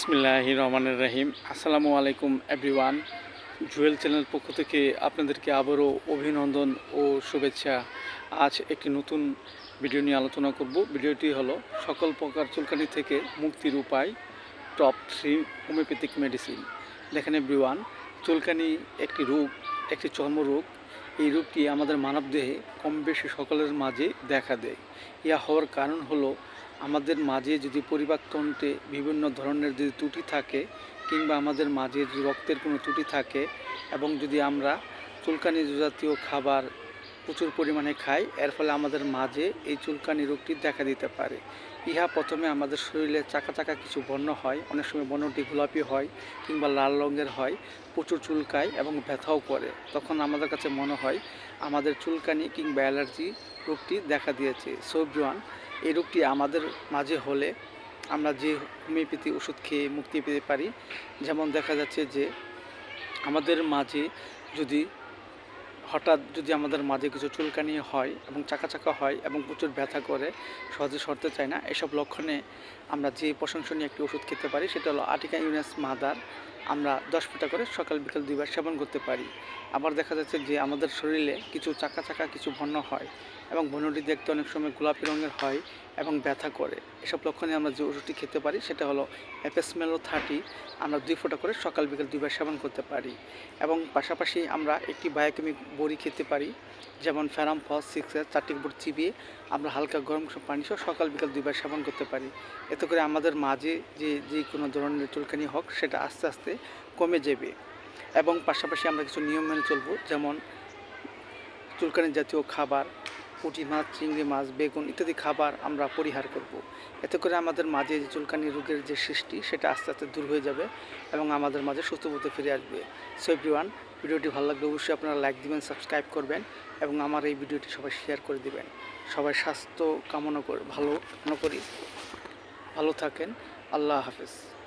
বিসমিল্লাহ রহমানের রাহিম। আসসালামু আলাইকুম এভরিওয়ান জুয়েল চ্যানেল পক্ষ থেকে আপনাদেরকে আবারও অভিনন্দন ও শুভেচ্ছা। আজ একটি নতুন ভিডিও নিয়ে আলোচনা করব। ভিডিওটি হলো সকল প্রকার চুলকানি থেকে মুক্তির উপায় টপ থ্রি হোমিওপ্যাথিক মেডিসিন দেখেন এভরিওয়ান চুলকানি একটি রোগ, একটি চর্মরোগ এই রোগটি আমাদের মানবদেহে কম বেশি সকলের মাঝে দেখা দেয়। ইয়া হওয়ার কারণ হলো আমাদের মাঝে যদি পরিবারতন্ত্রে বিভিন্ন ধরনের যদি ত্রুটি থাকে, কিংবা আমাদের মাঝে যদি রক্তের কোনো ত্রুটি থাকে, এবং যদি আমরা চুলকানি জাতীয় খাবার প্রচুর পরিমাণে খাই, এর ফলে আমাদের মাঝে এই চুলকানি রোগটি দেখা দিতে পারে। ইহা প্রথমে আমাদের শরীরে চাকা চাকা কিছু বর্ণ হয়, অনেক সময় বর্ণটি গোলাপি হয়, কিংবা লাল রঙের হয়, প্রচুর চুলকায় এবং ব্যথাও করে। তখন আমাদের কাছে মনে হয়, আমাদের চুলকানি কিংবা অ্যালার্জি রোগটি দেখা দিয়েছে। সবজোয়ান এই রোগটি আমাদের মাঝে হলে আমরা যে হোমিওপ্যাথি ওষুধ খেয়ে মুক্তি পেতে পারি, যেমন দেখা যাচ্ছে যে আমাদের মাঝে যদি হঠাৎ যদি আমাদের মাঝে কিছু চুলকানি হয় এবং চাকা চাকা হয় এবং প্রচুর ব্যথা করে, সহজে সরতে চায় না, এসব লক্ষণে আমরা যে প্রশংসনীয় একটি ওষুধ খেতে পারি, সেটা হলো আটিকা ইউনাস মাদার। আমরা দশ ফুটা করে সকাল, বিকাল দুইবার সেবন করতে পারি। আবার দেখা যাচ্ছে যে আমাদের শরীরে কিছু চাকা চাকা, কিছু বর্ণ হয় এবং বর্ণটি দেখতে অনেক সময় গোলাপি রঙের হয় এবং ব্যথা করে। এসব লক্ষণে আমরা যে ওষুধটি খেতে পারি সেটা হলো অ্যাপেসমেলো থার্টি আমরা দুই ফোঁটা করে সকাল, বিকাল দুইবার সেবন করতে পারি এবং পাশাপাশি আমরা একটি বায়োকেমিক বড়ি খেতে পারি, যেমন ফ্যারাম ফস, সিক্সের চারটি বোর্ড চিবিয়ে আমরা হালকা গরম পানি সহ সকাল, বিকাল দুইবার সেবন করতে পারি। এতে করে আমাদের মাঝে যে যে কোনো ধরনের চুলকানি হোক, সেটা আস্তে আস্তে কমে যাবে। এবং পাশাপাশি আমরা কিছু নিয়ম মেনে চলবো, যেমন চুলকানি জাতীয় খাবার, পুঁটি মাছ, চিংড়ি মাছ, বেগুন ইত্যাদি খাবার আমরা পরিহার করব। এতে করে আমাদের মাঝে যে চুলকানি রোগের যে সৃষ্টি, সেটা আস্তে আস্তে দূর হয়ে যাবে এবং আমাদের মাঝে সুস্থ বোধে ফিরে আসবে। সো এভরিওয়ান ভিডিওটি ভালো লাগলে অবশ্যই আপনারা লাইক দিবেন সাবস্ক্রাইব করবেন এবং আমার এই ভিডিওটি সবাই শেয়ার করে দিবেন। সবাই স্বাস্থ্য কামনা করে, ভালো কামনা করি। ভালো থাকেন। আল্লাহ হাফেজ।